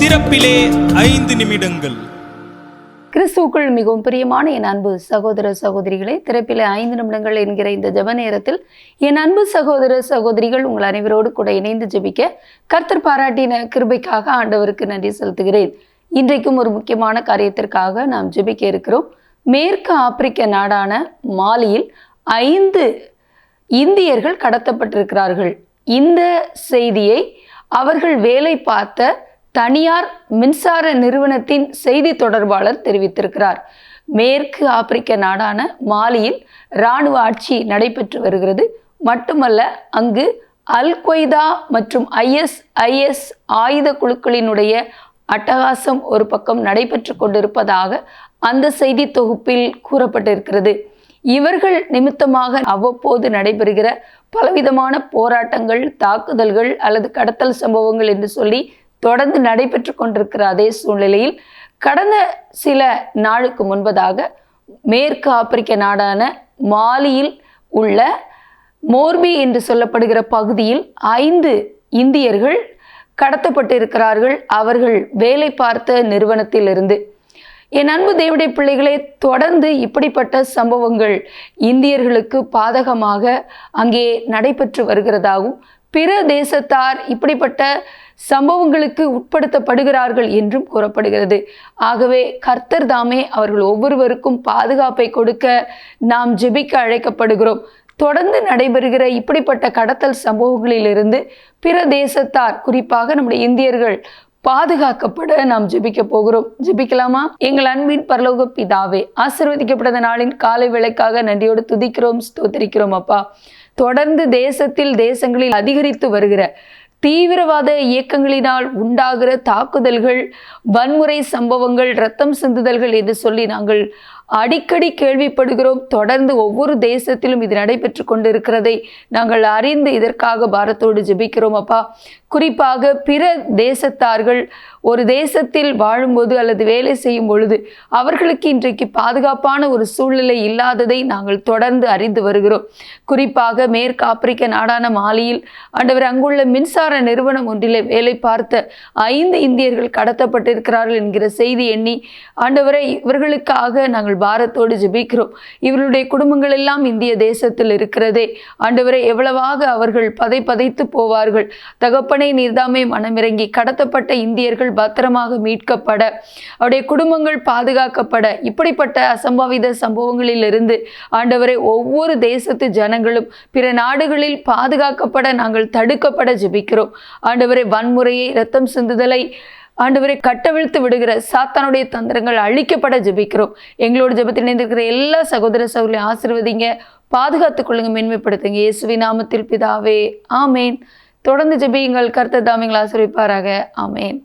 திறப்பிலே ஐந்து நிமிடங்கள். கிறிஸ்துவுக்குள் மிகவும் பிரியமான என் அன்பு சகோதர சகோதரிகளே திறப்பிலே ஐந்து நிமிடங்கள் என்கிற இந்த ஜெப நேரத்தில் என் அன்பு சகோதர சகோதரிகள் உங்கள் அனைவரோடு கூட இணைந்து ஜெபிக்க கர்த்தர் பாராட்டின கிருபைக்காக ஆண்டவருக்கு நன்றி செலுத்துகிறேன். இன்றைக்கும் ஒரு முக்கியமான காரியத்திற்காக நாம் ஜெபிக்க இருக்கிறோம். மேற்கு ஆப்பிரிக்க நாடான மாலியில் ஐந்து இந்தியர்கள் கடத்தப்பட்டிருக்கிறார்கள். இந்த செய்தியை அவர்கள் வேலை பார்த்த தனியார் மின்சார நிறுவனத்தின் செய்தி தொடர்பாளர் தெரிவித்திருக்கிறார். மேற்கு ஆப்பிரிக்க நாடான மாலியில் இராணுவ ஆட்சி நடைபெற்று வருகிறது. மட்டுமல்ல அங்கு அல் கொய்தா மற்றும் ஐஎஸ்ஐஎஸ் ஆயுத குழுக்களினுடைய அட்டகாசம் ஒரு பக்கம் நடைபெற்று கொண்டிருப்பதாக அந்த செய்தி தொகுப்பில் கூறப்பட்டிருக்கிறது. இவர்கள் நிமித்தமாக அவ்வப்போது நடைபெறுகிற பலவிதமான போராட்டங்கள் தாக்குதல்கள் அல்லது கடத்தல் சம்பவங்கள் என்று சொல்லி தொடர்ந்து நடைபெற்று கொண்டிருக்கிற அதே சூழ்நிலையில் கடந்த சில நாளுக்கு முன்பதாக மேற்கு ஆப்பிரிக்க நாடான மாலியில் உள்ள மோர்பி என்று சொல்லப்படுகிற பகுதியில் ஐந்து இந்தியர்கள் கடத்தப்பட்டிருக்கிறார்கள். அவர்கள் வேலை பார்த்த நிறுவனத்திலிருந்து என் அன்பு தேவடைய பிள்ளைகளே தொடர்ந்து இப்படிப்பட்ட சம்பவங்கள் இந்தியர்களுக்கு பாதகமாக அங்கே நடைபெற்று வருகிறதாகவும் பிற தேசத்தார் இப்படிப்பட்ட சம்பவங்களுக்கு உட்படுத்தப்படுகிறார்கள் என்றும் கூறப்படுகிறது. ஆகவே கர்த்தர் தாமே அவர்கள் ஒவ்வொருவருக்கும் பாதுகாப்பை கொடுக்க நாம் ஜெபிக்க அழைக்கப்படுகிறோம். தொடர்ந்து நடைபெறுகிற இப்படிப்பட்ட கடத்தல் சம்பவங்களிலிருந்து பிற தேசத்தார் குறிப்பாக நம்முடைய இந்தியர்கள் பாதுகாக்கப்பட நாம் ஜெபிக்க போகிறோம். ஜெபிக்கலாமா? எங்கள் அன்பின் பரலோக பிதாவே ஆசிர்வதிக்கப்பட்ட நாளின் காலை விளக்காக நன்றியோடு துதிக்கிறோம் ஸ்தோத்திரிக்கிறோம் அப்பா. தொடர்ந்து தேசத்தில் தேசங்களில் அதிகரித்து வருகிற தீவிரவாத இயக்கங்களினால் உண்டாகிற தாக்குதல்கள் வன்முறை சம்பவங்கள் ரத்தம் சிந்துதல்கள் என்று சொல்லி நாங்கள் அடிக்கடி கேள்விப்படுகிறோம். தொடர்ந்து ஒவ்வொரு தேசத்திலும் இது நடைபெற்று கொண்டிருக்கிறதை நாங்கள் அறிந்து இதற்காக பாரத்தோடு ஜெபிக்கிறோம் அப்பா. குறிப்பாக பிற தேசத்தார்கள் ஒரு தேசத்தில் வாழும்போது அல்லது வேலை செய்யும் பொழுது அவர்களுக்கு இன்றைக்கு பாதுகாப்பான ஒரு சூழ்நிலை இல்லாததை நாங்கள் தொடர்ந்து அறிந்து வருகிறோம். குறிப்பாக மேற்கு ஆப்பிரிக்க நாடான மாலியில் ஆண்டவர் அங்குள்ள மின்சார நிறுவனம் ஒன்றிலே வேலை பார்த்த ஐந்து இந்தியர்கள் கடத்தப்பட்டிருக்கிறார்கள் என்கிற செய்தி எண்ணி ஆண்டவரை இவர்களுக்காக நாங்கள் பாரத்தோடு ஜெபிக்கிறோம். இவர்களுடைய குடும்பங்கள் எல்லாம் இந்திய தேசத்தில் இருக்கிறதே. ஆண்டவரை எவ்வளவாக அவர்கள் பதை பதைத்து போவார்கள். தகப்பனை நீர்தாமே மனமிறங்கி கடத்தப்பட்ட இந்தியர்கள் பத்திரமாக மீட்கப்பட அவருடைய குடும்பங்கள் பாதுகாக்கப்பட இப்படிப்பட்ட அசம்பாவித சம்பவங்களிலிருந்து ஆண்டவரை ஒவ்வொரு தேசத்து ஜனங்களும் பிற நாடுகளில் பாதுகாக்கப்பட நாங்கள் தடுக்கப்பட ஜெபிக்கிறோம். ஆண்டவரை வன்முறையை ரத்தம் சிந்துதலை ஆண்டவரை கட்டவிழ்த்து விடுகிற சாத்தானுடைய தந்திரங்கள் அழிக்கப்பட ஜெபிக்கிறோம். எங்களோட ஜெபத்தில் இணைந்திருக்கிற எல்லா சகோதர சகோதரியும் ஆசிர்வதிங்க பாதுகாத்துக் கொள்ளுங்க மேன்மைப்படுத்துங்க. இயேசுவி நாமத்தில் பிதாவே ஆமேன். தொடர்ந்து ஜெபியுங்கள் கர்த்தர் தாமிங்களை ஆசிர்விப்பாராக. ஆமேன்.